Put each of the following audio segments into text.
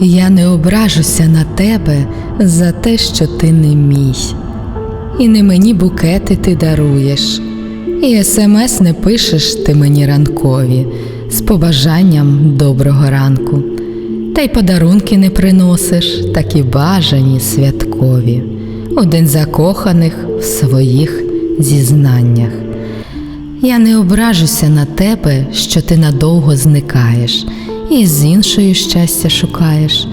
Я не ображуся на тебе за те, що ти не мій. І не мені букети ти даруєш, і смс не пишеш ти мені ранкові з побажанням доброго ранку. Та й подарунки не приносиш, такі бажані святкові, у день закоханих в своїх зізнаннях. Я не ображуся на тебе, що ти надовго зникаєш, і з іншою щастя шукаєш,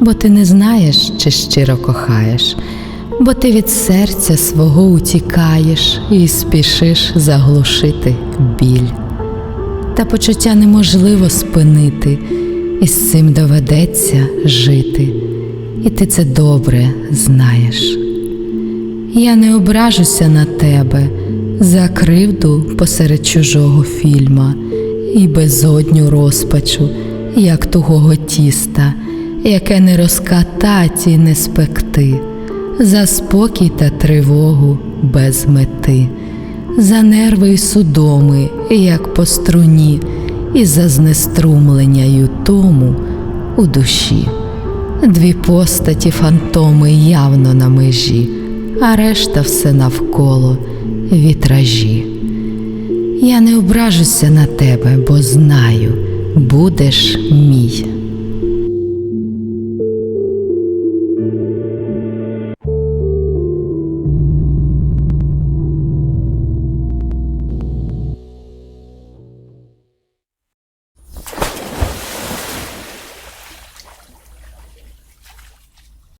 бо ти не знаєш, чи щиро кохаєш, бо ти від серця свого утікаєш і спішиш заглушити біль. Та почуття неможливо спинити, і з цим доведеться жити, і ти це добре знаєш. Я не ображуся на тебе за кривду посеред чужого фільма і безодню розпачу, як тугого тіста, яке не розкатать і не спекти, за спокій та тривогу без мети, за нерви й судоми, як по струні, і за знеструмлення й утому у душі. Дві постаті фантоми явно на межі, а решта все навколо вітражі. Я не ображуся на тебе, бо знаю, будеш мій.